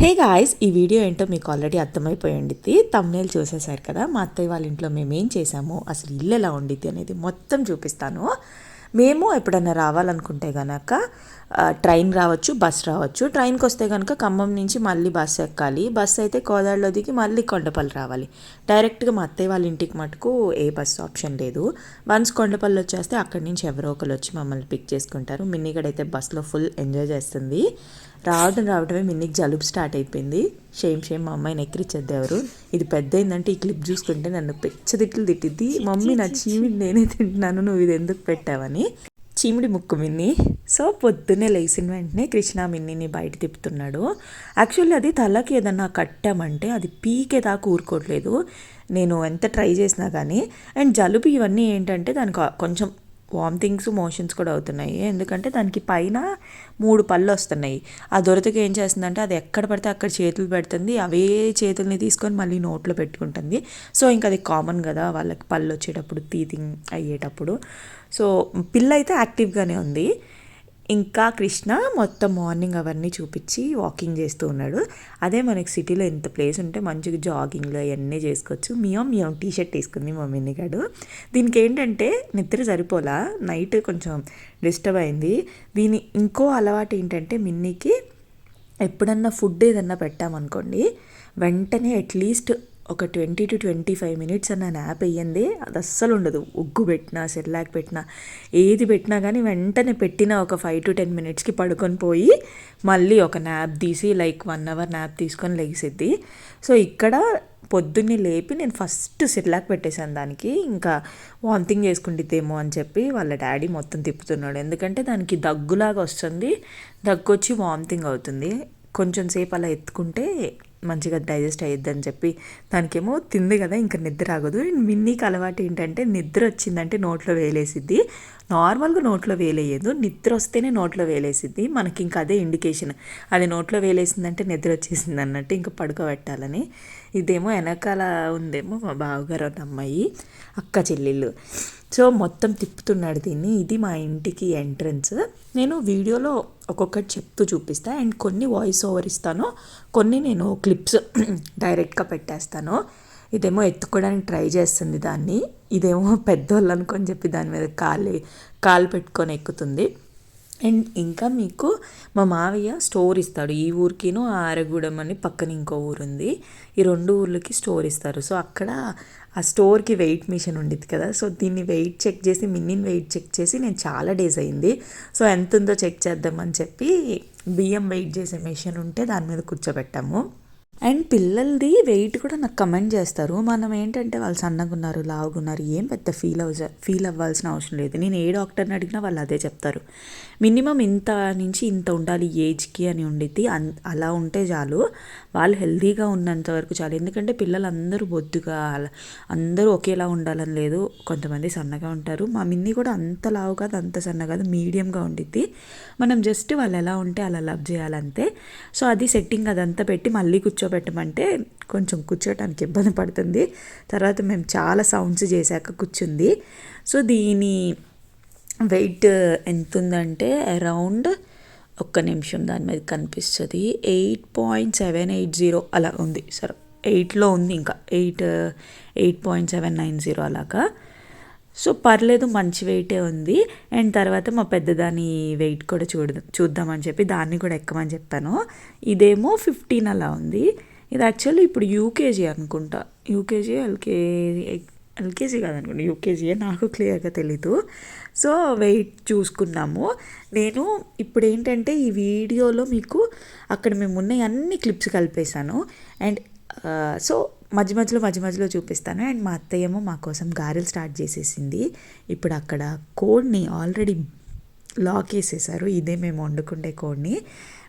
Hey guys ఈ video ఏంటో మీకు ఆల్రెడీ అర్థమైపోయి ఉండిద్ది తమ్నేలు చూసేశారు కదా? మా అత్తయ్య వాళ్ళ ఇంట్లో మేము ఏం చేసాము అసలు ఇల్లు ఎలా ఉండిద్ది అనేది మొత్తం చూపిస్తాను. మేము ఎప్పుడైనా రావాలనుకుంటే గనక ట్రైన్ రావచ్చు బస్ రావచ్చు. ట్రైన్కి వస్తే కనుక ఖమ్మం నుంచి మళ్ళీ బస్ ఎక్కాలి. బస్ అయితే కోదాడలో దిగి మళ్ళీ కొండపల్లి రావాలి. డైరెక్ట్గా మా అత్తయ్య వాళ్ళ ఇంటికి మటుకు ఏ బస్ ఆప్షన్ లేదు. వన్స్ కొండపల్లి వచ్చేస్తే అక్కడి నుంచి ఎవరో ఒకరు వచ్చి మమ్మల్ని పిక్ చేసుకుంటారు. మిన్నీగడైతే బస్లో ఫుల్ ఎంజాయ్ చేస్తుంది. రావడం రావడమే మిన్నీకి జలుబు స్టార్ట్ అయిపోయింది. షేమ్ షేమ్ మా అమ్మాయిని ఎక్కిరిచ్చేది ఎవరు? ఇది పెద్ద అయిందంటే ఈ క్లిప్ చూసుకుంటే నన్ను పెచ్చదిట్లు తిట్టిద్ది. మమ్మీ నా చీమిడి నేనే తింటున్నాను నువ్వు ఇది ఎందుకు పెట్టావని. చీమిడి ముక్కు మిన్ని. సో పొద్దున్నే లేచిన వెంటనే కృష్ణ మిన్నిని బయట తిప్పుతున్నాడు. యాక్చువల్లీ అది తలకి ఏదన్నా కట్టామంటే అది పీకే దాకా ఊరుకోవట్లేదు. నేను ఎంత ట్రై చేసినా కానీ. అండ్ జలుబు ఇవన్నీ ఏంటంటే దానికి కొంచెం వామిటింగ్స్ మోషన్స్ కూడా అవుతున్నాయి. ఎందుకంటే దానికి పైన మూడు పళ్ళు వస్తున్నాయి. ఆ దొరతకి ఏం చేస్తుందంటే అది ఎక్కడ పడితే అక్కడ చేతులు పెడుతుంది. అవే చేతుల్ని తీసుకొని మళ్ళీ నోట్లో పెట్టుకుంటుంది. సో ఇంకా అది కామన్ కదా వాళ్ళకి పళ్ళు వచ్చేటప్పుడు తీతింగ్ అయ్యేటప్పుడు. సో పిల్ల అయితే యాక్టివ్గానే ఉంది. ఇంకా కృష్ణ మొత్తం మార్నింగ్ అవన్నీ చూపించి వాకింగ్ చేస్తూ ఉన్నాడు. అదే మనకి సిటీలో ఇంత ప్లేస్ ఉంటే మంచిగా జాగింగ్లో అవన్నీ చేసుకోవచ్చు. మియో మియో టీ షర్ట్ తీసుకుంది మా మిన్నిగాడు. దీనికి ఏంటంటే నిద్ర సరిపోలా నైట్ కొంచెం డిస్టర్బ్ అయింది. దీని ఇంకో అలవాటు ఏంటంటే మిన్నీకి ఎప్పుడన్నా ఫుడ్ ఏదన్నా పెట్టామనుకోండి వెంటనే అట్లీస్ట్ ఒక twenty to twenty five minutes అన్న నాప్ వేయండి అది అస్సలు ఉండదు. ఉగ్గు పెట్టినా సెర్లాక్ పెట్టినా ఏది పెట్టినా కానీ వెంటనే పెట్టిన ఒక ఫైవ్ టు టెన్ మినిట్స్కి పడుకొని పోయి మళ్ళీ ఒక నాప్ తీసి లైక్ వన్ అవర్ నాప్ తీసుకొని లెగిసిద్ది సో ఇక్కడ పొద్దున్నే లేపి నేను ఫస్ట్ సిర్లాక్ పెట్టేశాను దానికి. ఇంకా వాంతింగ్ చేసుకుంటుందేమో అని చెప్పి వాళ్ళ డాడీ మొత్తం తిప్పుతున్నాడు. ఎందుకంటే దానికి దగ్గులాగా వస్తుంది దగ్గు వచ్చి వామిటింగ్ అవుతుంది. కొంచెం సేపు అలా ఎత్తుకుంటే మంచిగా డైజెస్ట్ అయ్యిద్దని చెప్పి దానికేమో తింది కదా ఇంకా నిద్ర ఆగదు. అండ్ మిన్నీకి అలవాటు ఏంటంటే నిద్ర వచ్చిందంటే నోట్లో వేలేసిద్ది. నార్మల్గా నోట్లో వేలేయదు నిద్ర వస్తేనే నోట్లో వేలేసిద్ది. మనకి ఇంకా అదే ఇండికేషన్. అది నోట్లో వేలేసిందంటే నిద్ర వచ్చేసింది అన్నట్టు ఇంకా పడుకోబెట్టాలని. ఇదేమో వెనకాల ఉందేమో మా బావగారు అమ్మాయి అక్క చెల్లెళ్ళు. సో మొత్తం తిప్పుతున్నాడు దీన్ని. ఇది మా ఇంటికి ఎంట్రన్స్. నేను వీడియోలో ఒక్కొక్కటి చెప్తూ చూపిస్తా. అండ్ కొన్ని వాయిస్ ఓవర్ ఇస్తాను. కొన్ని నేను క్లిప్స్ డైరెక్ట్గా పెట్టేస్తాను. ఇదేమో ఎత్తుకోవడానికి ట్రై చేస్తుంది దాన్ని. ఇదేమో పెద్దోళ్ళు అనుకొని చెప్పి దాని మీద కాలు కాలు పెట్టుకొని ఎక్కుతుంది. అండ్ ఇంకా మీకు మా మావయ్య స్టోర్ ఇస్తాడు. ఈ ఊరికిను ఆరగూడెం అని పక్కన ఇంకో ఊరు ఉంది ఈ రెండు ఊర్లకి స్టోర్ ఇస్తారు. సో అక్కడ ఆ స్టోర్కి వెయిట్ మిషన్ ఉండిద్ది కదా. సో దీన్ని వెయిట్ చెక్ చేసి మిన్నిన్ వెయిట్ చెక్ చేసి నేను చాలా డేస్ అయింది. సో ఎంత ఉందో చెక్ చేద్దామని చెప్పి బియ్యం వెయిట్ చేసే మిషన్ ఉంటే దాని మీద కూర్చోబెట్టాము. అండ్ పిల్లలది వెయిట్ కూడా నాకు కమెంట్ చేస్తారు. మనం ఏంటంటే వాళ్ళు సన్నగా ఉన్నారు లావుగా ఉన్నారు ఏం పెద్ద ఫీల్ అవ ఫీల్ అవ్వాల్సిన అవసరం లేదు. నేను ఏ డాక్టర్ని అడిగినా వాళ్ళు అదే చెప్తారు. మినిమం ఇంత నుంచి ఇంత ఉండాలి ఏజ్కి అని ఉండిద్ది. అలా ఉంటే చాలు. వాళ్ళు హెల్తీగా ఉన్నంత వరకు చాలు. ఎందుకంటే పిల్లలందరూ బొద్దుగా అలా- అందరూ ఒకేలా ఉండాలని లేదు. కొంతమంది సన్నగా ఉంటారు. మా మిన్ని కూడా అంత లావు కాదు అంత సన్న కాదు మీడియంగా ఉండిద్ది. మనం జస్ట్ వాళ్ళు ఎలా ఉంటే అలా లవ్ చేయాలంతే. సో అది సెట్టింగ్ అదంతా పెట్టి మళ్ళీ కూర్చోబెట్టమంటే కొంచెం కూర్చోటానికి ఇబ్బంది పడుతుంది. తర్వాత మేము చాలా సౌండ్స్ చేశాక కూర్చుంది. సో దీని వెయిట్ ఎంత ఉందంటే అరౌండ్ ఒక్క నిమిషం దాని మీద కనిపిస్తుంది. Eight point seven eight zero అలా ఉంది సరే. ఎయిట్లో ఉంది ఇంకా. Eight eight point seven nine zero అలాగా. సో పర్లేదు మంచి వెయిటే ఉంది. అండ్ తర్వాత మా పెద్దదాని వెయిట్ కూడా చూడ చూద్దామని చెప్పి దాన్ని కూడా ఎక్కమని చెప్పాను. ఇదేమో ఫిఫ్టీన్ అలా ఉంది. ఇది యాక్చువల్లీ ఇప్పుడు యూకేజీ అనుకుంటా. యూకేజీ ఎల్కేజీ ఎల్కేజీ కాదనుకోండి యూకేజీయే నాకు క్లియర్గా తెలీదు. సో వెయిట్ చూసుకున్నాము. నేను ఇప్పుడు ఏంటంటే ఈ వీడియోలో మీకు అక్కడ మేము ఉన్నాయి అన్ని క్లిప్స్ కలిపేశాను. అండ్ సో మధ్య మధ్యలో మధ్య మధ్యలో చూపిస్తాను. అండ్ మా అత్తయ్యమో మా కోసం గారెలు స్టార్ట్ చేసేసింది. ఇప్పుడు అక్కడ కోడ్ని ఆల్రెడీ లాక్ వేసేసారు ఇదే మేము వండుకుండే కోడ్ని.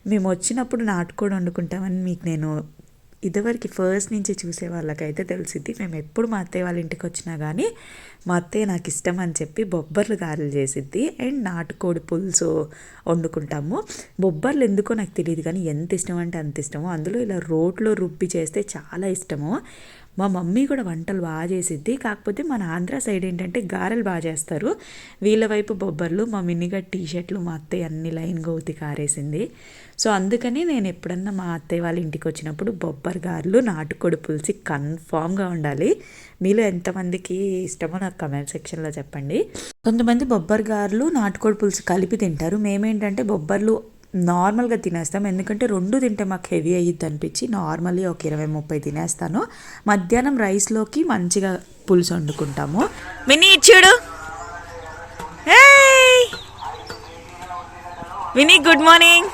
మేము వచ్చినప్పుడు నాటుకోడి వండుకుంటామని మీకు నేను ఇదివరకు ఫస్ట్ నుంచి చూసే వాళ్ళకైతే తెలిసిద్ది. మేము ఎప్పుడు మా అత్తయ్య వాళ్ళ ఇంటికి వచ్చినా కానీ మా అత్తయ్య నాకు ఇష్టం అని చెప్పి బొబ్బర్లు గారెలు చేసిద్ది. అండ్ నాటుకోడి పులుసు వండుకుంటాము. బొబ్బర్లు ఎందుకో నాకు తెలియదు కానీ ఎంత ఇష్టం అంటే అంత ఇష్టమో. అందులో ఇలా రోట్లో రుబ్బి చేస్తే చాలా ఇష్టము. మా మమ్మీ కూడా వంటలు బాగా చేసిద్ది. కాకపోతే మన ఆంధ్ర సైడ్ ఏంటంటే గారెలు బాగా చేస్తారు. వీళ్ళ వైపు బొబ్బర్లు మా మిన్నిగా టీ షర్ట్లు మా అత్తయ్య అన్ని లైన్గా ఉతి కారేసింది. సో అందుకని నేను ఎప్పుడన్నా మా అత్తయ్య వాళ్ళ ఇంటికి వచ్చినప్పుడు బొబ్బర్ గారెలు నాటుకోడి పులుసు కన్ఫామ్గా ఉండాలి. మీలో ఎంతమందికి ఇష్టమో నాకు కమెంట్ సెక్షన్లో చెప్పండి. కొంతమంది బొబ్బర్ గారెలు నాటుకోడి పులుసు కలిపి తింటారు. మేమేంటంటే బొబ్బర్లు నార్మల్గా తినేస్తాం. ఎందుకంటే రెండు తింటే మాకు హెవీ అయ్యిద్ది అనిపించి నార్మల్లీ ఒక ఇరవై ముప్పై తినేస్తాను. మధ్యాహ్నం రైస్లోకి మంచిగా పులుసు వండుకుంటాము. మినీ ఇచ్చుడు Vini good morning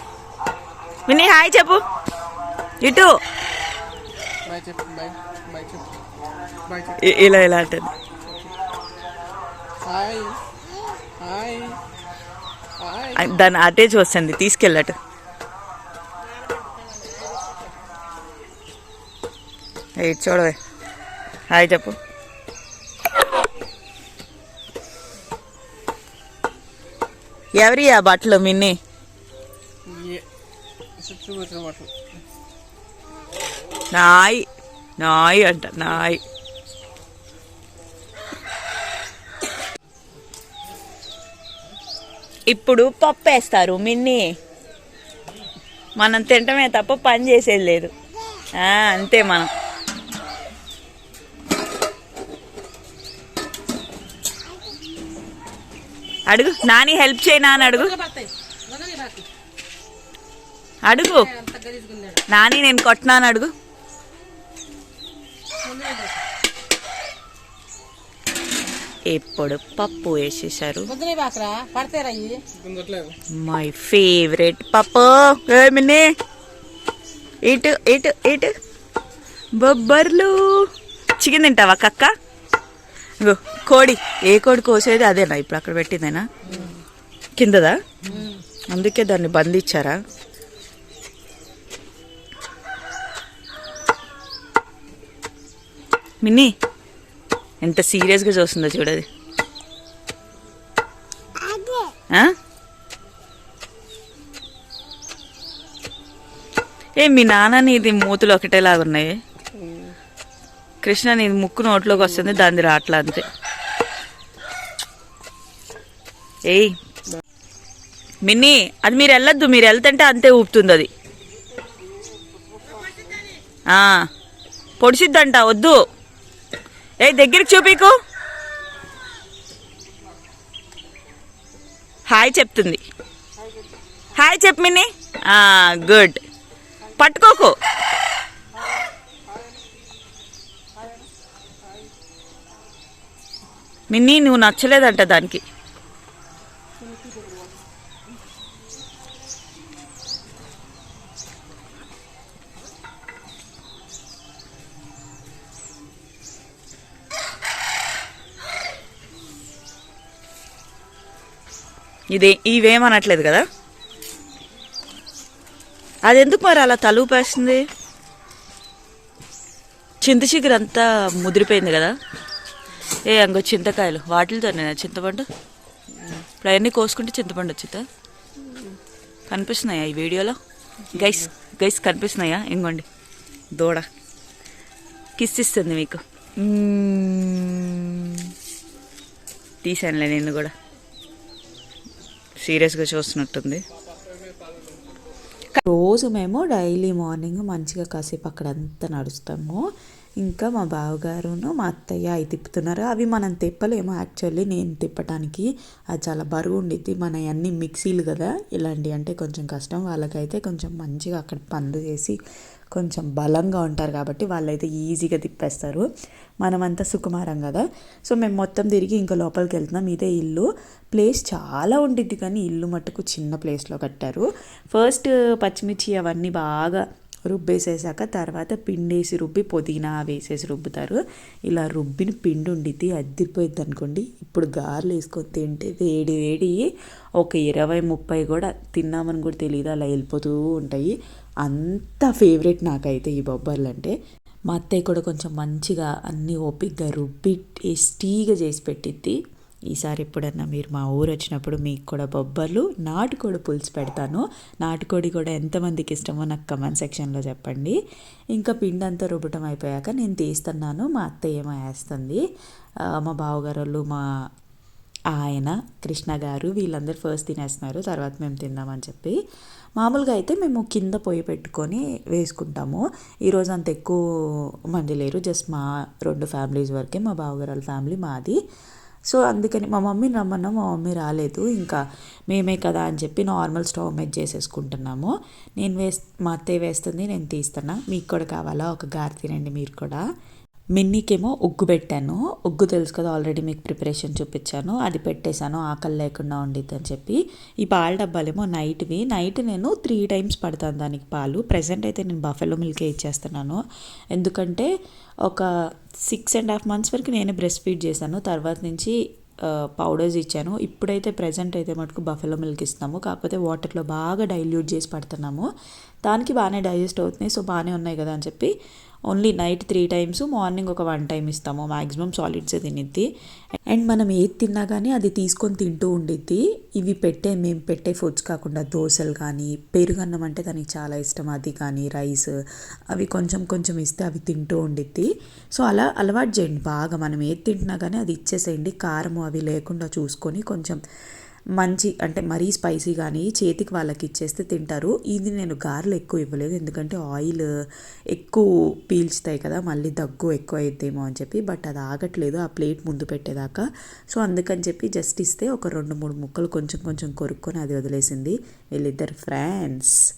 Vini hi చెప్పు. ఇటు. ఇలా ఇలా అంటుంది. హాయ్ హాయ్ హాయ్ దాన్ని అటే చూస్తుంది తీసుకెళ్ళటు. ఇటు చూడవే. హాయ్ చెప్పు. ఎవరి ఆ బట్టలు మిన్ని? నాయ్. నాయ్ అంట నాయ్. ఇప్పుడు పప్పు వేస్తారు మిన్ని. మనం తింటమే తప్ప పని చేసేది లేదు. అంతే మనం. అడుగు నాని హెల్ప్ చేయనా అని అడుగు. అడుగు. నాని నేను కొట్టినాను అడుగు. ఇప్పుడు పప్పు వేసేసారు మై ఫేవరెట్ పప్పు. ఏమిని ఇటు ఇటు ఇటు. బొబ్బర్లు. చికెన్ తింటావా కక్క? ఇగో కోడి. ఏ కోడి కోసేది అదేనా? ఇప్పుడు అక్కడ పెట్టిందేనా? కిందదా? అందుకే దాన్ని బంధించారా? మిన్ని? ఎంత సీరియస్గా చూస్తుందో చూడది? ఏ మీ నాన్న నీది మూతులు ఒకటేలాగా ఉన్నాయి. కృష్ణ నీది ముక్కు నోట్లోకి వస్తుంది దాన్ని రాట్లా అంతే. ఏయ్. మిన్ని అది మీరు వెళ్ళొద్దు మీరు వెళ్తుంటే అంతే ఊపుతుంది అది. పొడిసిద్దంట వద్దు. ఏ దగ్గరికి చూపికు హాయ్ చెప్తుంది. హాయ్ చెప్పు మిని గుడ్. పట్టుకోకు. మిన్ని నువ్వు నచ్చలేదంట దానికి. ఇదే ఇవేమనట్లేదు కదా? అది ఎందుకు మరి అలా తలూపేస్తుంది? చింత చిగురు అంతా ముదిరిపోయింది కదా? ఏ అంగో చింతకాయలు. వాటితో నేను చింతపండు. ఇప్పుడు అవన్నీ కోసుకుంటే చింతపండు వచ్చిందా కనిపిస్తున్నాయా ఈ వీడియోలో? గైస్ గైస్ కనిపిస్తున్నాయా? ఇంకోండి దూడ. కిస్ ఇస్తుంది మీకు. తీసానులే నేను కూడా. సీరియస్గా చూస్తున్నట్టుంది. రోజు మేము డైలీ మార్నింగ్ మంచిగా కాసేపు అక్కడంతా నడుస్తాము. ఇంకా మా బావగారును మా అత్తయ్య అవి తిప్పుతున్నారు. అవి మనం తిప్పలేము యాక్చువల్లీ. నేను తిప్పటానికి అది చాలా బరువు ఉండిద్ది. మన అన్ని మిక్సీలు కదా. ఇలాంటివి అంటే కొంచెం కష్టం. వాళ్ళకైతే కొంచెం మంచిగా అక్కడ పందు చేసి కొంచెం బలంగా ఉంటారు కాబట్టి వాళ్ళైతే ఈజీగా తిప్పేస్తారు. మనమంతా సుకుమారం కదా. సో మేము మొత్తం తిరిగి ఇంకా లోపలికి వెళ్తున్నాం. ఇదే ఇల్లు. ప్లేస్ చాలా ఉండిద్ది కానీ ఇల్లు మట్టుకు చిన్న ప్లేస్లో కట్టారు. ఫస్ట్ పచ్చిమిర్చి అవన్నీ బాగా రుబ్బేసేసాక తర్వాత పిండేసి రుబ్బి పుదీనా వేసేసి రుబ్బుతారు. ఇలా రుబ్బిన పిండి ఉండిద్ది. అద్దిరిపోయింది అనుకోండి. ఇప్పుడు గారెలు వేసుకొని తింటే వేడి వేడి ఒక ఇరవై ముప్పై కూడా తిన్నామని కూడా తెలియదు అలా వెళ్ళిపోతూ ఉంటాయి. అంత ఫేవరెట్ నాకైతే ఈ బొబ్బర్లు అంటే మా అత్తయ్య కూడా కొంచెం మంచిగా అన్నీ ఓపిక్గా రుబ్బి టేస్టీగా చేసి పెట్టిద్ది. ఈసారి ఎప్పుడన్నా మీరు మా ఊరు వచ్చినప్పుడు మీకు కూడా బొబ్బర్లు నాటుకోడి పులుసు పెడతాను. నాటుకోడి కూడా ఎంతమందికి ఇష్టమో నాకు కమెంట్ సెక్షన్లో చెప్పండి. ఇంకా పిండి అంతా రుబ్బటం అయిపోయాక నేను తీస్తున్నాను మా అత్తయ్య ఏమో వేస్తుంది. మా బావగారు మా ఆయన కృష్ణ గారు వీళ్ళందరూ ఫస్ట్ తినేస్తున్నారు తర్వాత మేము తిందామని చెప్పి. మామూలుగా అయితే మేము కింద పొయ్యి పెట్టుకొని వేసుకుంటాము. ఈరోజు అంత ఎక్కువ మంది లేరు. జస్ట్ మా రెండు ఫ్యామిలీస్ వరకే మా బావగారాల ఫ్యామిలీ మాది. సో అందుకని మా మమ్మీ రమ్మన్నా మా మమ్మీ రాలేదు. ఇంకా మేమే కదా అని చెప్పి నార్మల్ స్టవ్ మీద చేసేసుకుంటున్నాము. నేను వేస్ మా అత్తయ్య వేస్తుంది నేను తీస్తున్నా మీకు కూడా కావాలా? ఒక గారి తినండి మీరు కూడా. మిన్నీకేమో ఉగ్గు పెట్టాను. ఉగ్గు తెలుసు కదా ఆల్రెడీ మీకు ప్రిపరేషన్ చూపించాను. అది పెట్టేశాను ఆకలి లేకుండా ఉండిద్ది అని చెప్పి. ఈ పాల డబ్బాలేమో నైట్వి. నైట్ నేను త్రీ టైమ్స్ పడతాను దానికి పాలు. ప్రజెంట్ అయితే నేను బఫెలో మిల్కే ఇచ్చేస్తున్నాను. ఎందుకంటే ఒక సిక్స్ అండ్ హాఫ్ మంత్స్ వరకు నేనే బ్రెస్ట్ ఫీడ్ చేశాను. తర్వాత నుంచి పౌడర్స్ ఇచ్చాను. ఇప్పుడైతే ప్రజెంట్ అయితే మటుకు బఫెలో మిల్క్ ఇస్తున్నాము. కాకపోతే వాటర్లో బాగా డైల్యూట్ చేసి పడుతున్నాము. దానికి బాగానే డైజెస్ట్ అవుతున్నాయి. సో బాగానే ఉన్నాయి కదా అని చెప్పి only night three times morning ఒక వన్ టైం ఇస్తాము. మ్యాక్సిమం సాలిడ్స్ తినిద్ది. అండ్ మనం ఏది తిన్నా కానీ అది తీసుకొని తింటూ ఉండిద్ది. ఇవి పెట్టే మేము పెట్టే ఫుడ్స్ కాకుండా దోశలు కానీ పెరుగన్నం అంటే దానికి చాలా ఇష్టం అది కానీ రైస్ అవి కొంచెం కొంచెం ఇస్తే అవి తింటూ ఉండిద్ది. సో అలా అలవాటు చేయండి. బాగా మనం ఏది తింటున్నా కానీ అది ఇచ్చేసేయండి. కారము అవి లేకుండా చూసుకొని కొంచెం మంచి అంటే మరీ స్పైసీ కానీ చేతికి వాళ్ళకి ఇచ్చేస్తే తింటారు. ఇది నేను గారెలు ఎక్కువ ఇవ్వలేదు. ఎందుకంటే ఆయిల్ ఎక్కువ పీల్చుతాయి కదా మళ్ళీ దగ్గు ఎక్కువ అయిద్దేమో అని చెప్పి. బట్ అది ఆగట్లేదు. ఆ ప్లేట్ ముందు పెట్టేదాకా. సో అందుకని చెప్పి జస్ట్ ఇస్తే ఒక రెండు మూడు ముక్కలు కొంచెం కొంచెం కొరుక్కొని అది వదిలేసింది వీళ్ళిద్దరు ఫ్రెండ్స్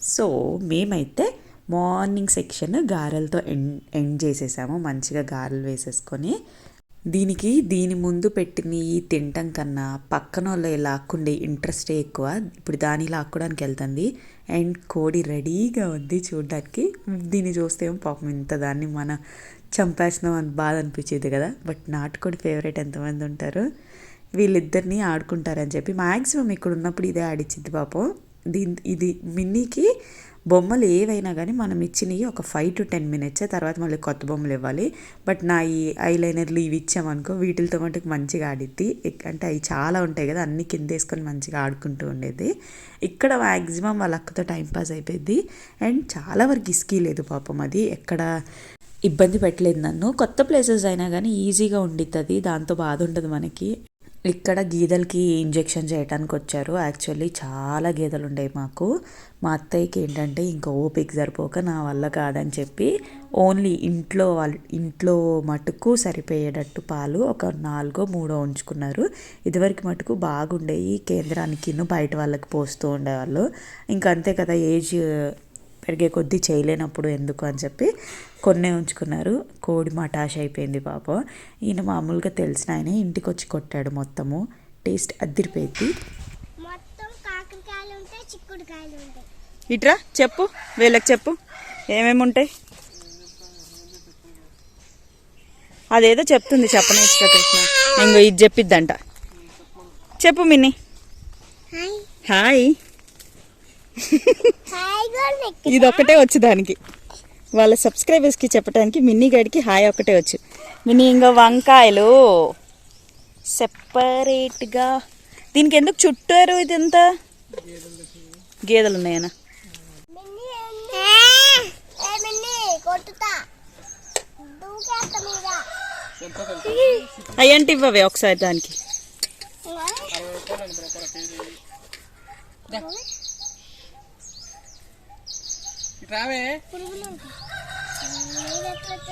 సో మేమైతే మార్నింగ్ సెక్షన్ గారెలతో ఎండ్ ఎండ్ చేసేసాము. మంచిగా గారెలు వేసేసుకొని. దీనికి దీని ముందు పెట్టిన ఈ తినటం కన్నా పక్కన వాళ్ళు లాక్కుండే ఇంట్రెస్టే ఎక్కువ. ఇప్పుడు దాన్ని లాక్కోవడానికి వెళ్తుంది. అండ్ కోడి రెడీగా ఉంది చూడడానికి. దీన్ని చూస్తే పాపం ఇంత దాన్ని మన చంపేస్తున్నాం అని బాధ అనిపించేది కదా. బట్ నాటుకోడి ఫేవరెట్ ఎంతమంది ఉంటారు? వీళ్ళిద్దరిని ఆడుకుంటారని చెప్పి మ్యాక్సిమం ఇక్కడ ఉన్నప్పుడు ఇదే ఆడిచ్చింది పాపం. దీని ఇది మిన్నీకి బొమ్మలు ఏవైనా కానీ మనం ఇచ్చినవి ఒక ఫైవ్ టు టెన్ మినిట్స్ తర్వాత మళ్ళీ కొత్త బొమ్మలు ఇవ్వాలి. బట్ నా ఈ ఐలైనర్లు ఇవి ఇచ్చామనుకో వీటితో మటుకు మంచిగా ఆడిద్ది. అంటే అవి చాలా ఉంటాయి కదా అన్ని కింద వేసుకొని మంచిగా ఆడుకుంటూ ఉండేది. ఇక్కడ మ్యాక్సిమం వాళ్ళ అక్కతో టైంపాస్ అయిపోయింది అండ్ చాలా వరకు ఇస్కీ లేదు పాపం అది. ఎక్కడ ఇబ్బంది పెట్టలేదు నన్ను. కొత్త ప్లేసెస్ అయినా కానీ ఈజీగా ఉండిద్ది అది. దాంతో బాధ ఉండదు మనకి. ఇక్కడ గీదలకి ఇంజెక్షన్ చేయడానికి వచ్చారు యాక్చువల్లీ చాలా గేదెలు ఉండేవి మాకు. మా అత్తయ్యకి ఏంటంటే ఇంకా ఓపిక సరిపోక నా వల్ల కాదని చెప్పి ఓన్లీ ఇంట్లో వాళ్ళ ఇంట్లో మటుకు సరిపోయేటట్టు పాలు ఒక నాలుగో మూడో ఉంచుకున్నారు. ఇదివరకు మటుకు బాగుండేవి. కేంద్రానికి బయట వాళ్ళకి పోస్తూ ఉండేవాళ్ళు. ఇంకా అంతే కదా ఏజ్ పెరిగే కొద్దీ చేయలేనప్పుడు ఎందుకు అని చెప్పి కొన్నే ఉంచుకున్నారు. కోడి మటాష్ అయిపోయింది పాపం. ఈయన మామూలుగా తెలిసిన ఆయన ఇంటికి వచ్చి కొట్టాడు మొత్తము. టేస్ట్ అదిరిపోయింది మొత్తం కాకరకాయలు ఉంటాయి చిక్కుడుకాయలు ఉంటాయి. ఇట్రా చెప్పు. వీళ్ళకి చెప్పు. ఏమేమి ఉంటాయి? అదేదో చెప్తుంది చెప్పనేస్తా కృష్ణ ఇంకో ఇది చెప్పిద్దంట. చెప్పు మిన్ని. హాయ్. ఇది ఒక్కటే వచ్చు దానికి. వాళ్ళ సబ్స్క్రైబర్స్కి చెప్పడానికి మిన్నీ గడికి హాయ్ ఒక్కటే వచ్చు. మినీ ఇంకా వంకాయలు. సెపరేట్గా దీనికి ఎందుకు చుట్టారు ఇదంతా? గేదెలు ఉన్నాయనా మిన్ని ఏ మిన్ని కొట్టుతా. దూకేస్తా మీద అయ్యంటి ఇవ్వవే ఒకసారి దానికి.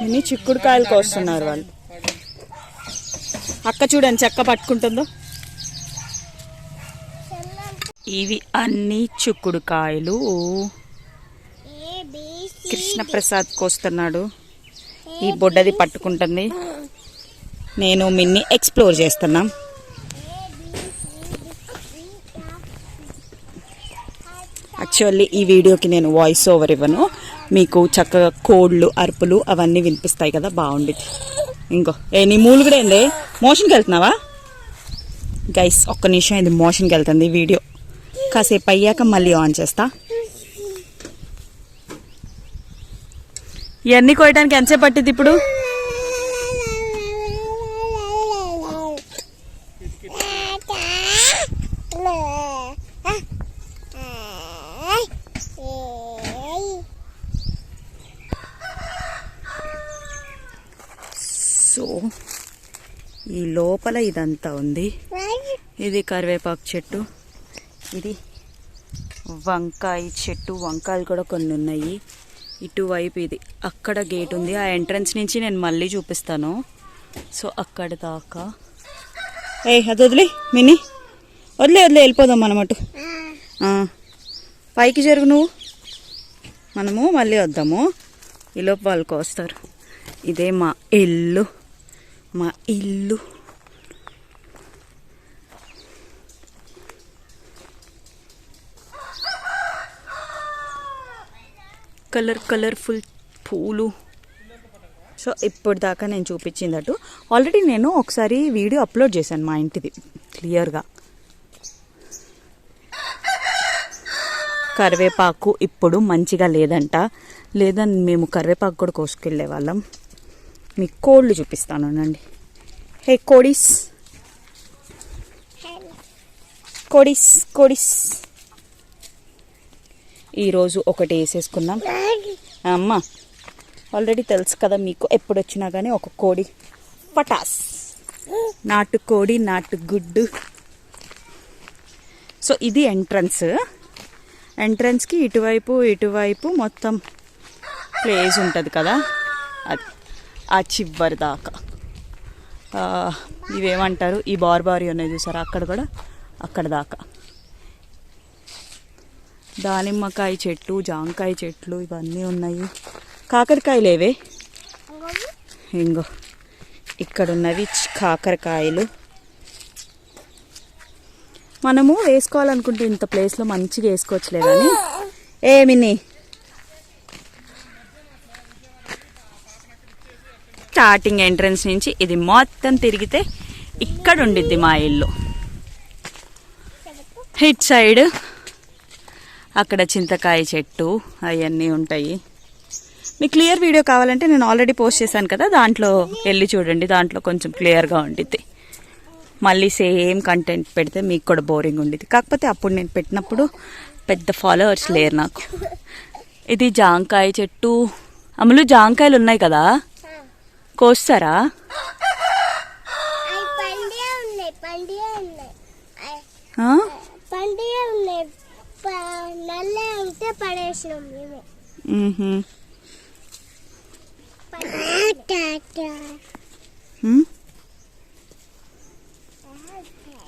ఇన్ని చిక్కుడు కాయలు చిక్కుడుకాయలు కోస్తున్నారు వాళ్ళు? అక్క చూడండి చెక్క పట్టుకుంటుందో. ఇవి అన్ని చిక్కుడుకాయలు. కాయలు కృష్ణప్రసాద్ కోస్తున్నాడు. ఈ బొడ్డది పట్టుకుంటుంది. నేను మిన్ని ఎక్స్ప్లోర్ చేస్తున్నాం. యాక్చువల్లీ ఈ వీడియోకి నేను వాయిస్ ఓవర్ ఇవ్వను. మీకు చక్కగా కోళ్ళు అరుపులు అవన్నీ వినిపిస్తాయి కదా బాగుండిద్ది. ఇంకో. ఏ నీ మూలు కూడా ఏంది? మోషన్కి వెళ్తున్నావా? గైస్ ఒక్క నిమిషం ఇది మోషన్కి వెళ్తుంది వీడియో. కాసేపు అయ్యాక మళ్ళీ ఆన్ చేస్తా. ఇవన్నీ కోయడానికి ఎంతసేపు పట్టింది ఇప్పుడు? ఈ లోపల ఇదంతా ఉంది. ఇది కరివేపాకు చెట్టు. ఇది వంకాయ చెట్టు. వంకాయలు కూడా కొన్ని ఉన్నాయి. ఇటువైపు ఇది. అక్కడ గేట్ ఉంది. ఆ ఎంట్రన్స్ నుంచి నేను మళ్ళీ చూపిస్తాను. సో అక్కడ దాకా. ఏ అది వదిలే మినీ. వదిలే వదిలే వెళ్ళిపోదాం మనం పైకి జరుగు నువ్వు. మనము మళ్ళీ వద్దాము. ఈలోపు వాళ్ళకి వస్తారు ఇదే మా ఇల్లు. మా ఇల్లు. కలర్ కలర్ఫుల్ పూలు. సో ఇప్పుడు దాకా నేను చూపించింది అటు ఆల్రెడీ నేను ఒకసారి వీడియో అప్లోడ్ చేశాను మా ఇంటిది క్లియర్గా. కరివేపాకు ఇప్పుడు మంచిగా లేదంట. లేదని మేము కరివేపాకు కూడా కోసుకెళ్ళే వాళ్ళం. మీ కోళ్ళు చూపిస్తాను అండి హే కోడిస్. కోడిస్ కోడిస్. ఈరోజు ఒకటి వేసేసుకున్నాం అమ్మ ఆల్రెడీ తెలుసు కదా మీకు ఎప్పుడు వచ్చినా కానీ ఒక కోడి. పటాస్. నాటు కోడి నాటు గుడ్డు. సో ఇది ఎంట్రన్స్. ఎంట్రన్స్కి ఇటువైపు ఇటువైపు మొత్తం ప్లేస్ ఉంటుంది కదా. అది. ఆ చివరి దాకా. ఇవేమంటారు? ఈ బార్బారీ ఉన్నాయి చూసారా? అక్కడ కూడా అక్కడ దాకా. దానిమ్మకాయ చెట్లు జాంకాయ చెట్లు ఇవన్నీ ఉన్నాయి. కాకరకాయలేవే ఇంగో ఇక్కడ ఉన్నవి కాకరకాయలు. మనము వేసుకోవాలనుకుంటే ఇంత ప్లేస్లో మంచిగా వేసుకోవచ్చులేదని ఏమిని స్టార్టింగ్ ఎంట్రన్స్ నుంచి ఇది మొత్తం తిరిగితే ఇక్కడ ఉండిద్ది మా ఇల్లు. హిట్ సైడ్ అక్కడ చింతకాయ చెట్టు అవన్నీ ఉంటాయి. మీకు క్లియర్ వీడియో కావాలంటే నేను ఆల్రెడీ పోస్ట్ చేశాను కదా దాంట్లో వెళ్ళి చూడండి దాంట్లో కొంచెం క్లియర్గా ఉండిద్ది. మళ్ళీ సేమ్ కంటెంట్ పెడితే మీకు కూడా బోరింగ్ ఉండేది కాకపోతే అప్పుడు నేను పెట్టినప్పుడు పెద్ద ఫాలోవర్స్ లేరు నాకు. ఇది జాంకాయ చెట్టు. అమలు జాంకాయలు ఉన్నాయి కదా? కోస్తారా.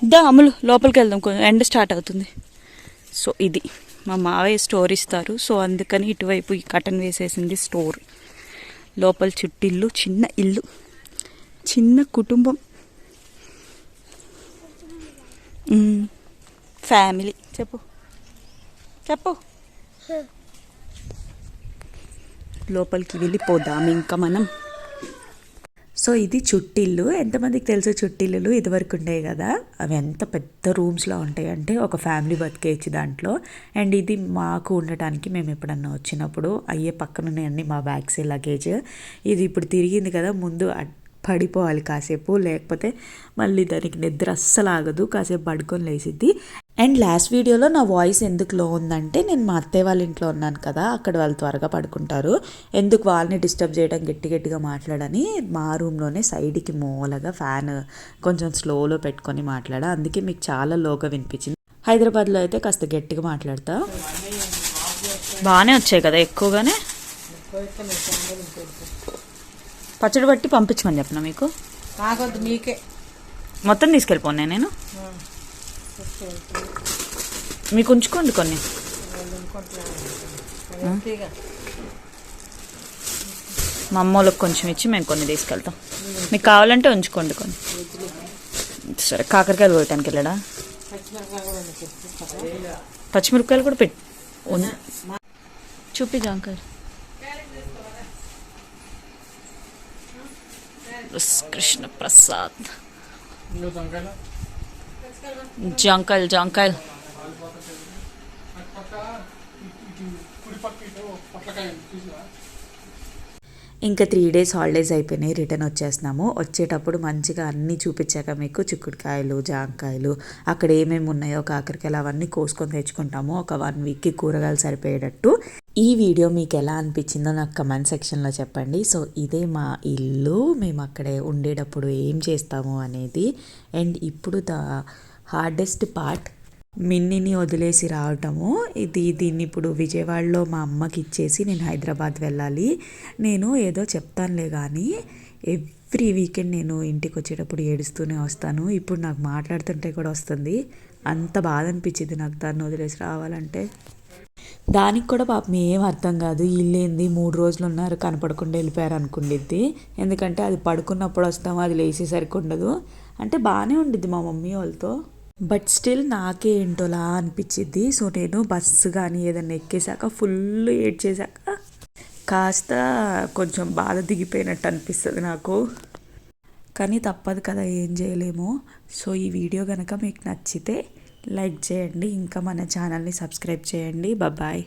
దా అమ్ములు లోపలికి వెళ్దాం. కొంచెం ఎండ స్టార్ట్ అవుతుంది. సో ఇది. మా మావయ్య స్టోర్ ఇస్తారు. సో అందుకని ఇటువైపు ఈ కటన్ వేసేసింది స్టోర్. లోపల చుట్టిల్లు చిన్న ఇల్లు చిన్న కుటుంబం. ఫ్యామిలీ. చెప్పు. చెప్పు. లోపలికి వెళ్ళిపోదాం ఇంకా మనం. సో ఇది చుట్టిల్లు. ఎంతమందికి తెలుసు చుట్టిల్లు ఇదివరకు ఉండేవి కదా. అవి ఎంత పెద్ద రూమ్స్లో ఉంటాయి అంటే ఒక ఫ్యామిలీ బతికేయచ్చు దాంట్లో. అండ్ ఇది మాకు ఉండటానికి మేము ఎప్పుడన్నా వచ్చినప్పుడు అయ్యే పక్కన ఉన్నాయండి మా బ్యాగ్స్ లగేజ్. ఇది ఇప్పుడు తిరిగింది కదా ముందు పడిపోవాలి కాసేపు. లేకపోతే మళ్ళీ దానికి నిద్ర అస్సలు ఆగదు. కాసేపు పడుకొని లేసిద్ది అండ్ లాస్ట్ వీడియోలో నా వాయిస్ ఎందుకు లో ఉందంటే నేను మా అత్తయ్య వాళ్ళ ఇంట్లో ఉన్నాను కదా అక్కడ వాళ్ళు త్వరగా పడుకుంటారు. ఎందుకు వాళ్ళని డిస్టర్బ్ చేయడం గట్టి గట్టిగా మాట్లాడని మా రూమ్లోనే సైడ్కి మూలగా ఫ్యాన్ కొంచెం స్లోలో పెట్టుకొని మాట్లాడా. అందుకే మీకు చాలా లోగా వినిపించింది. హైదరాబాద్లో అయితే కాస్త గట్టిగా మాట్లాడతా. బాగానే వచ్చాయి కదా ఎక్కువగానే? పచ్చడి బట్టి పంపించమని చెప్పిన మీకు? మీకే. మొత్తం తీసుకెళ్ళిపోను నేను? మీకు ఉంచుకోండి కొన్ని. మా అమ్మోళ్ళకి కొంచెం ఇచ్చి మేము కొన్ని తీసుకెళ్తాం. మీకు కావాలంటే ఉంచుకోండి కొన్ని. సరే కాకరకాయలు కోయటానికి వెళ్ళడా? పచ్చిమిరపకాయలు కూడా పెట్టి చూపి జాంకాయలు. కృష్ణ ప్రసాద్. జంకల్ జంకల్ ఇంకా త్రీ డేస్ హాలిడేస్ అయిపోయినాయి రిటర్న్ వచ్చేస్తున్నాము. వచ్చేటప్పుడు మంచిగా అన్నీ చూపించాక మీకు చిక్కుడుకాయలు జాంకాయలు అక్కడ ఏమేమి ఉన్నాయో కాకరకాయలు అవన్నీ కోసుకొని తెచ్చుకుంటాము. ఒక వన్ వీక్కి కూరగాయలు సరిపోయేటట్టు. ఈ వీడియో మీకు ఎలా అనిపించిందో నాకు కమెంట్ సెక్షన్లో చెప్పండి. సో ఇదే మా ఇల్లు. మేము అక్కడే ఉండేటప్పుడు ఏం చేస్తాము అనేది. అండ్ ఇప్పుడు దా హార్డెస్ట్ పార్ట్ మిన్నిని వదిలేసి రావటము. ఇది దీన్ని ఇప్పుడు విజయవాడలో మా అమ్మకి ఇచ్చేసి నేను హైదరాబాద్ వెళ్ళాలి. నేను ఏదో చెప్తానులే కానీ ఎవ్రీ వీకెండ్ నేను ఇంటికి వచ్చేటప్పుడు ఏడుస్తూనే వస్తాను. ఇప్పుడు నాకు మాట్లాడుతుంటే కూడా వస్తుంది. అంత బాధ అనిపించింది నాకు దాన్ని వదిలేసి రావాలంటే. దానికి కూడా పాపం ఏం అర్థం కాదు. ఇల్లేంది మూడు రోజులు ఉన్నారు కనపడకుండా వెళ్ళిపోయారు అనుకుండిద్ది ఎందుకంటే అది పడుకున్నప్పుడు వస్తాము అది లేచేసరికి ఉండదు. అంటే బాగానే ఉండిద్ది మా మమ్మీ వాళ్ళతో. బట్ స్టిల్ నాకే ఏంటోలా అనిపించింది సో నేను బస్సు కానీ ఏదైనా ఎక్కేసాక ఫుల్ ఏడ్ చేశాక కాస్త కొంచెం బాధ దిగిపోయినట్టు అనిపిస్తుంది నాకు. కానీ తప్పదు కదా ఏం చేయలేము. సో ఈ వీడియో కనుక మీకు నచ్చితే లైక్ చేయండి. ఇంకా మన ఛానల్ని సబ్స్క్రైబ్ చేయండి. బాయ్